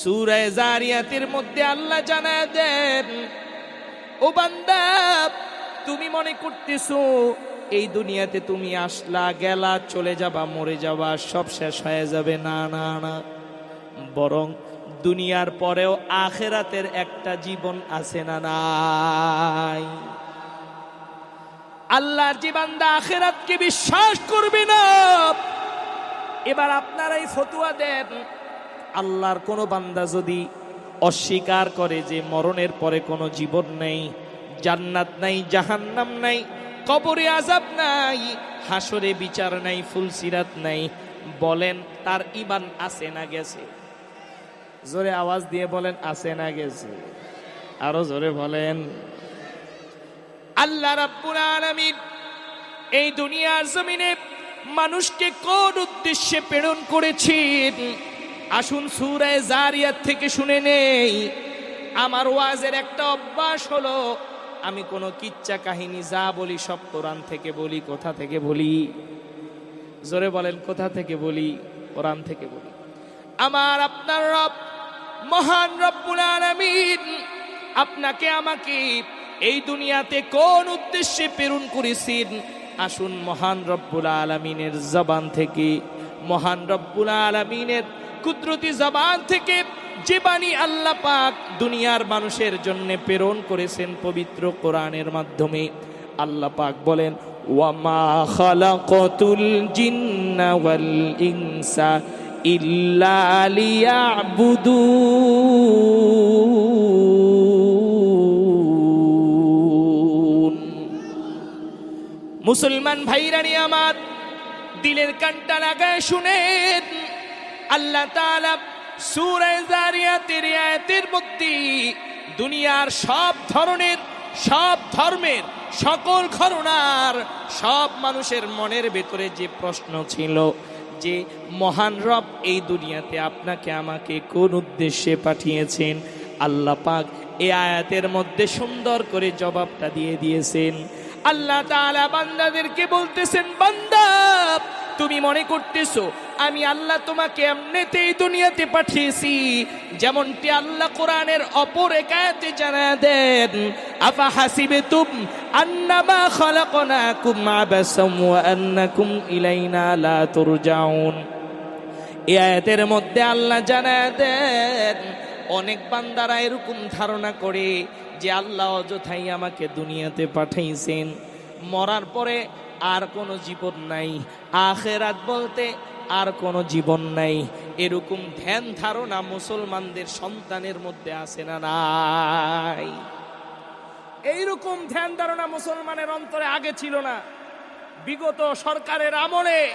সুরায় জারিয়াতের মধ্যে আল্লাহ জানা দেন, ও বান্দা, তুমি মনে করতেছো এই দুনিয়াতে তুমি আসলা, গেলা, চলে যাবা, মরে যাবা, সব শেষ হয়ে যাবে? না না না। বরং দুনিয়ার পরেও আখেরাতের একটা জীবন আছে না নাই? আল্লাহর যে বান্দা আখেরাতকে বিশ্বাস করবে না। এবার আপনারা এই ফতুয়া দেন আল্লাহর কোনো বান্দা যদি অস্বীকার করে যে মরণের পরে কোনো জীবন নেই, জান্নাত নাই, জাহান্নাম নাই, কবরে আজাব নাই হাসরে বিচার নাই ফুলসিরাত নাই, বলেন তার ইমান আছে না গেছে? জোরে আওয়াজ দিয়ে বলেন, আছে না গেছে। আরও জোরে বলেন। আল্লাহ রাব্বুল আলামিন এই দুনিয়ার জমিনে মানুষকে কোন উদ্দেশ্যে প্রেরণ করেছেন? আসুন সূরায়ে জারিয়াত থেকে শুনে নেই। আমার ওয়াজের একটা অভ্যাস হলো, আমি কোনো কিচ্চা কাহিনী যা বলি সব কোরআন থেকে বলি, কোথা থেকে বলি? জোরে বলেন, কোথা থেকে বলি? কোরআন থেকে বলি। আমার আপনার রব, মহান রব্বুল আলামিন, আপনাকে আমাকে এই দুনিয়াতে কোন উদ্দেশ্যে প্রেরণ করেছেন? আসুন মহান রব্বুল আলমিনের জবান থেকে। মহান রব্বুল আলমিনের কুদরতি জবান থেকে যে বাণী আল্লাহ পাক দুনিয়ার মানুষের জন্য প্রেরণ করেছেন পবিত্র কোরআনের মাধ্যমে। আল্লাহ পাক বলেন, ওয়ামা খালাকাতুল ওয়াল ইনসা ইল্লা লিয়াবুদুন। মুসলমান ভাইরানি আমার দিলের কানটা লাগায় শুনেন। আল্লাহ দুনিয়ার সব ধরনের, সব ধর্মের, সকল ঘরনার, সব মানুষের মনের ভেতরে যে প্রশ্ন ছিল যে, মহান রব এই দুনিয়াতে আপনাকে আমাকে কোন উদ্দেশ্যে পাঠিয়েছেন? আল্লাহ পাক এই আয়াতের মধ্যে সুন্দর করে জবাবটা দিয়ে দিয়েছেন। আল্লাহ তাআলা বান্দাদেরকে বলতেছেন, বান্দা তুমি মনে করতেছো, আমি আল্লাহ তোমাকে এমনিতেই দুনিয়াতে পাঠিয়েছি। যেমনটি আল্লাহ কোরআনের অপর একায়াতে জানা দেন, আফা হাসিবে তুম আন্নামা খালাকনাকুম আবাসাম ওয়া আন্নাকুম ইলাইনা লা তুরজাউন। এই আয়াতের মধ্যে আল্লাহ জানা দেন, অনেক বান্দারা এরকম ধারণা করে যে আল্লাহ অযথাই আমাকে দুনিয়াতে পাঠাইছেন। মরার পরে আর কোনো জীবন নাই। আখেরাত বলতে আর কোনো জীবন নাই। এরকম ধ্যান ধারণা মুসলমানদের সন্তানের মধ্যে আসে না নাই? এইরকম ধ্যান ধারণা মুসলমানের অন্তরে আগে ছিল না। বিগত সরকারের আমলে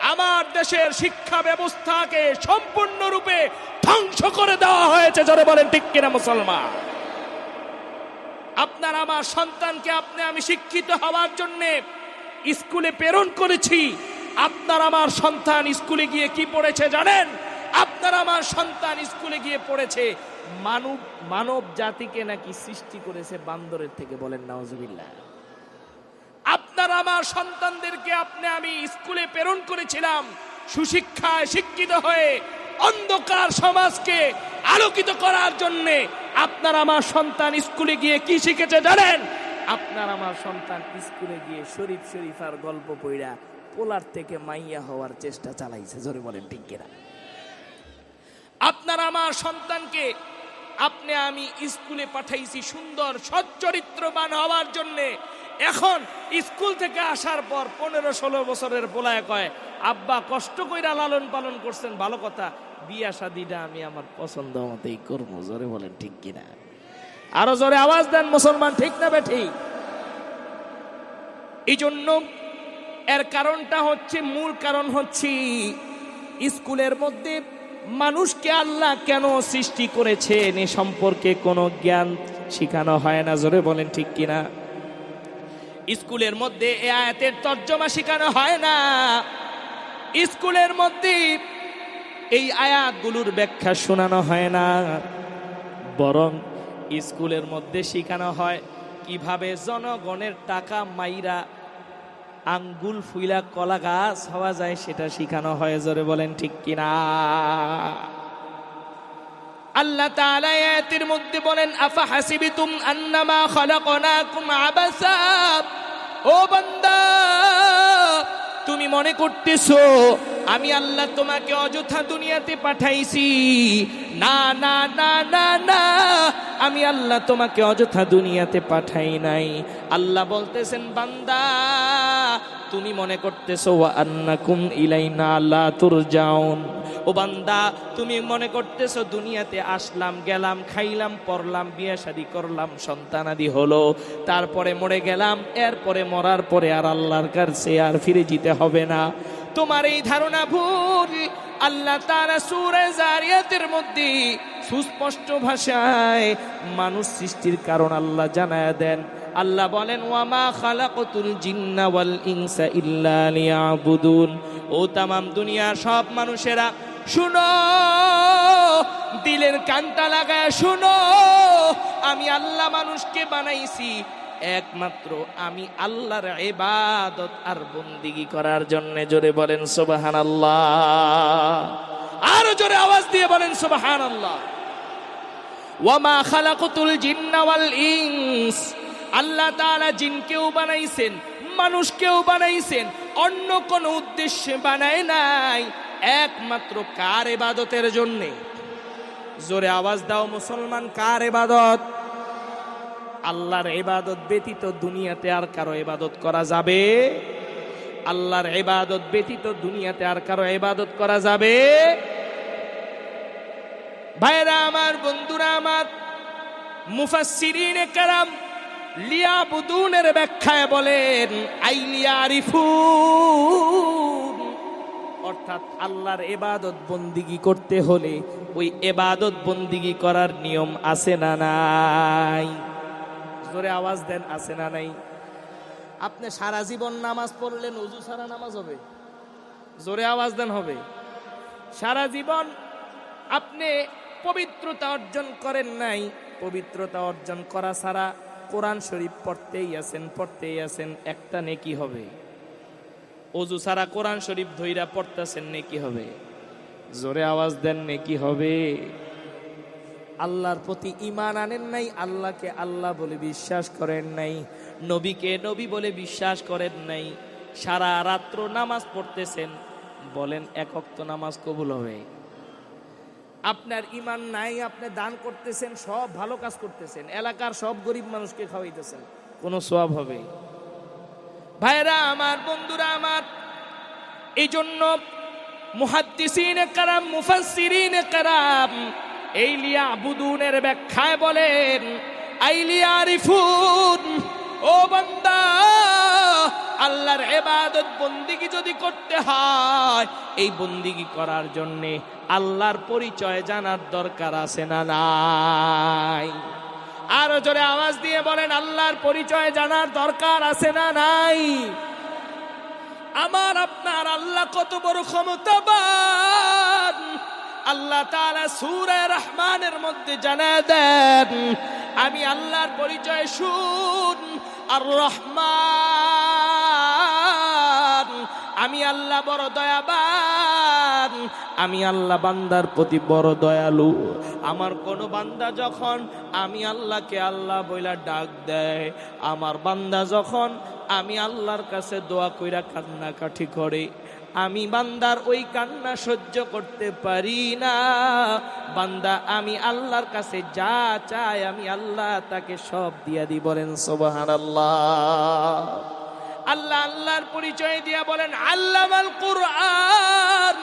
আমার দেশের শিক্ষা ব্যবস্থাকে সম্পূর্ণরূপে ধ্বংস করে দেওয়া হয়েছে। যারা বলেন, ঠিক মুসলমান? আপনার আমার সন্তানকে আপনি আমি শিক্ষিত হওয়ার জন্যে স্কুলে প্রেরণ করেছি। আপনার আমার সন্তান স্কুলে গিয়ে কি পড়েছে জানেন? আপনার আমার সন্তান স্কুলে গিয়ে পড়েছে। মানব মানব জাতিকে নাকি সৃষ্টি করেছে বান্দরের থেকে বলেন নওয়াজুবিল্লাহ আপনার আমার সন্তানদেরকে আপনি আমি স্কুলে প্রেরণ করেছিলাম। সুশিক্ষায় শিক্ষিত হয়ে অন্ধকার সমাজকে আলোকিত করার জন্য আপনার আমার সন্তান স্কুলে গিয়ে কি শিখেছে জানেন? আপনার আমার সন্তান স্কুলে গিয়ে শরীফ শরীফার গল্প পইরা পোলার থেকে মাইয়া হওয়ার চেষ্টা চালাইছে, জোরে বলেন কিনা? আপনার আমার সন্তানকে আপনি আমি স্কুলে পাঠাইছি সুন্দর, সচ্চরিত্রবান হওয়ার জন্য এখন স্কুল থেকে আসার পর পনেরো ষোলো বছরের পোলায় কয়, আব্বা, কষ্ট কইরা লালন পালন করছেন, ভালো কথা। বিয়া শাদিটা আমি আমার পছন্দ মতেই করব। জোরে বলেন, ঠিক কিনা? আরও জোরে আওয়াজ দেন, মুসলমান ঠিক না ঠিক এই জন্য এর কারণটা হচ্ছে, মূল কারণ হচ্ছে, স্কুলের মধ্যে মানুষকে আল্লাহ কেন সৃষ্টি করেছেন এ সম্পর্কে কোনো জ্ঞান শেখানো হয় না। জোরে বলেন, ঠিক কিনা? স্কুলের মধ্যে এ আয়াতের তর্জমা শেখানো হয় না। স্কুলের মধ্যে এই আয়াতগুলোর ব্যাখ্যা শোনানো হয় না। বরং স্কুলের মধ্যে শেখানো হয় কীভাবে জনগণের টাকা মাইরা আঙ্গুল ফুইলা কলা গাছ হওয়া যায় সেটা শেখানো হয়, জোরে বলেন ঠিক কিনা? আল্লাহ তালায়াতের মধ্যে বলেন, আফা হাসিবি তুম আন্নামা খালাকনাকুম আবাসা? ও বন্দা, তুমি মনে করতেছো আমি আল্লাহ তোমাকে অযথা দুনিয়াতে পাঠাইছি। না না না না না, আমি আল্লাহ তোমাকে অযথা দুনিয়াতে পাঠাই নাই। আল্লাহ বলতেছেন, বান্দা, তুমি মনে করতেছো আন্নাকুম ইলাইনা লা যাওন ও বান্দা, তুমি মনে করতেছো, দুনিয়াতে আসলাম, গেলাম, খাইলাম, পড়লাম, বিয়ে শাদি করলাম সন্তানাদি হলো, তারপরে মরে গেলাম, এরপরে মরার পরে আর আল্লাহর কাছে আর ফিরে যেতে হবে না। তোমার এই ধারণা ভুল। আল্লাহ তারা সুরে জারিয়াতের মধ্যে সুস্পষ্ট ভাষায় মানুষ সৃষ্টির কারণ আল্লাহ জানায় দেন। আল্লাহ বলেন, ওয়ামা খালাকতুল জিন্না ওয়াল ইনসা ইল্লা লিয়াবুদুন। ও তামাম দুনিয়ার সব মানুষেরা, শুনো, দিলের কানটা লাগায় শুনো, আমি আল্লাহ মানুষকে বানাইছি একমাত্র আমি আল্লাহর এবাদত আর বন্দিগি করার জন্য জোরে বলেন সুবাহান আল্লাহ আরও জোরে আওয়াজ দিয়ে বলেন সুবাহান আল্লাহ ওয়ামা খালাকুতুল জিন্না ওয়াল ইনস। আল্লাহ তাআলা জিনকেও বানাইছেন, মানুষকেও বানাইছেন, অন্য কোনো উদ্দেশ্যে বানায় নাই, একমাত্র কার ইবাদতের জন্যে? জোরে আওয়াজ দাও মুসলমান, কার ইবাদত? আল্লাহর এবাদত ব্যতীত দুনিয়াতে আর কারও এবাদত করা যাবে? আল্লাহর এবাদত ব্যতীত দুনিয়াতে আর কারও এবাদত করা যাবে? ভাইরা আমার, বন্ধুরা আমার, মুফাসসিরিনে কারাম লিয়াবুদুনের ব্যাখ্যায় বলেন আইলিয়া আরিফুন। অর্থাৎ আল্লাহর এবাদত বন্দিগি করতে হলে ওই এবাদত বন্দিগি করার নিয়ম আছে না নাই? জোরে আওয়াজ দেন, আছে না নাই? আপনি সারা জীবন নামাজ পড়লেন উজু সারা নামাজ হবে? জোরে আওয়াজ দেন, হবে। সারা জীবন আপনি পবিত্রতা অর্জন করেন নাই, পবিত্রতা অর্জন করা ছাড়া কোরআন শরীফ পড়তেই আছেন পড়তেই আছেন, একটা নেকি হবে। অজু ছাড়া কোরআন শরীফ ধইরা পড়তেছেন, নেকি হবে। জোরে আওয়াজ দেন, নেকি হবে। আল্লাহর প্রতি ইমান আনেন নাই, আল্লাহকে আল্লাহ বলে বিশ্বাস করেন নাই, নবীকে নবী বলে বিশ্বাস করেন নাই, সারা রাত্র নামাজ পড়তেছেন, বলেন একক তো নামাজ কবুল হবে। আপনার ইমান নাই, আপনি দান করতেছেন, সব ভালো কাজ করতেছেন, এলাকার সব গরিব মানুষকে খাওয়াইতেছেন, কোনো সব হবে। ভাইরা আমার, বন্ধুরা আমার এই জন্য মুহাদ্দিসিন কারাম মুফাসসিরিন কারাম এই লিয়া বুদুনের ব্যাখ্যায় বলেন, আইলিয়া আরিফুন, ও বান্দা, আল্লাহর এবাদত বন্দিগি যদি করতে হয়, এই বন্দিগি করার জন্যে আল্লাহর পরিচয় জানার দরকার আছে না নাই? আরও জোরে আওয়াজ দিয়ে বলেন, আল্লাহর পরিচয় জানার দরকার আছে না নাই? আমার আপনার আল্লাহ কত বড় ক্ষমতাবান। আল্লাহ তাআলা সূরা রহমানের মধ্যে জানা দেন, আমি আল্লাহর পরিচয় শুন। আর রহমান আমি আল্লাহ বড় দয়াবান, আমি আল্লাহ বান্দার প্রতি বড় দয়ালু। আমার কোন বান্দা যখন আমি আল্লাহকে আল্লাহ বইলা ডাক দেয়, আমার বান্দা যখন আমি আল্লাহর কাছে দোয়া কইরা কান্নাকাঠি করে আমি বান্দার ওই কান্না সহ্য করতে পারি না। বান্দা, আমি আল্লাহর কাছে যা চাই আমি আল্লাহ তাকে সব দিয়া দি বলেন সোবাহান আল্লাহ আল্লাহ আল্লাহর পরিচয় দিয়া বলেন, আল্লামাল কোরআন।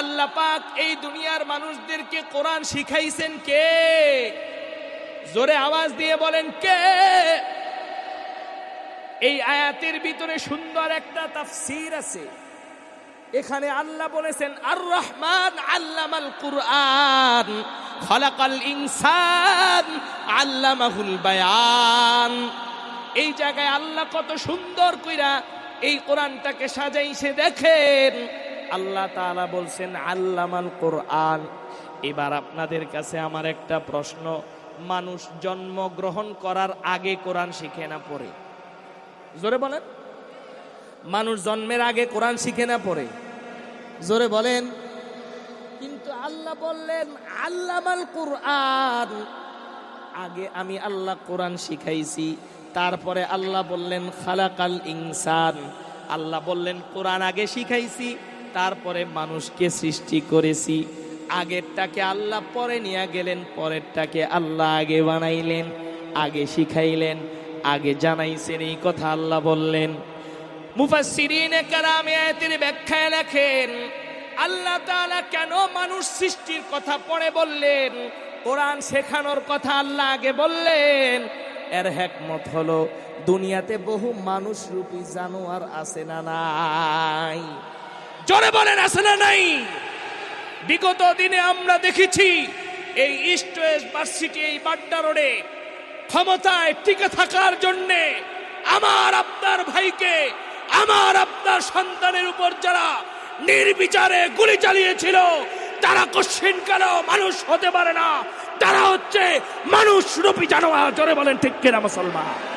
আল্লাহ পাক এই দুনিয়ার মানুষদেরকে কোরআন শিখাইছেন কে? জোরে আওয়াজ দিয়ে বলেন, কে? এই আয়াতের ভিতরে সুন্দর একটা তাফসির আছে। এখানে আল্লাহ বলেছেন আর রহমান আল্লামাল কুরআন, খলাকাল ইনসান আল্লামাহুল বায়ান। এই জায়গায় আল্লাহ কত সুন্দর কইরা এই কোরআনটাকে সাজাইছে দেখেন, আল্লাহ তাআলা বলছেন, আল্লামাল কোরআন। এবার আপনাদের কাছে আমার একটা প্রশ্ন, মানুষ জন্মগ্রহণ করার আগে কোরআন শিখে না পড়ে জোরে বলেন। মানুষ জন্মের আগে কোরআন শিখে না পড়ে। জোরে বলেন। কিন্তু আল্লাহ বললেন, আল্লামাল কোরআন। আগে আমি আল্লাহ কোরআন শিখাইছি, তারপরে আল্লাহ বললেন, খালাকাল ইনসান। আল্লাহ বললেন, কোরআন আগে শিখাইছি, তারপরে মানুষকে সৃষ্টি করেছি। আগেরটাকে আল্লাহ পরে নিয়ে গেলেন, পরেরটাকে আল্লাহ আগে বানাইলেন, আগে শিখাইলেন, আগে জানাইছেন, এই কথা আল্লাহ বললেন। মুফাসসিরিনে কারামে আয়াতের ব্যাখ্যায় লেখেন আল্লাহ তাআলা কেন মানুষ সৃষ্টির কথা পরে বললেন? কোরআন শেখানোর কথা আল্লাহ আগে বললেন। এর হেকমত হলো, দুনিয়াতে বহু মানুষ রূপী জানোয়ার আছে না নাই? জোরে বলেন, আছে না নাই? বিগত দিনে আমরা দেখেছি, এই ইস্ট ওয়েস্ট ভার্সিটি, এই বাড্ডা রোডে ক্ষমতায় টিকে থাকার জন্যে আমার আপনার ভাইকে আমার আপনার সন্তানের উপর যারা নির্বিচারে গুলি চালিয়েছিল, তারা কশিন কেন মানুষ হতে পারে না? তারা হচ্ছে মানুষ রূপী জানোয়ার। জোরে বলেন, ঠিক কিনা মুসলমান?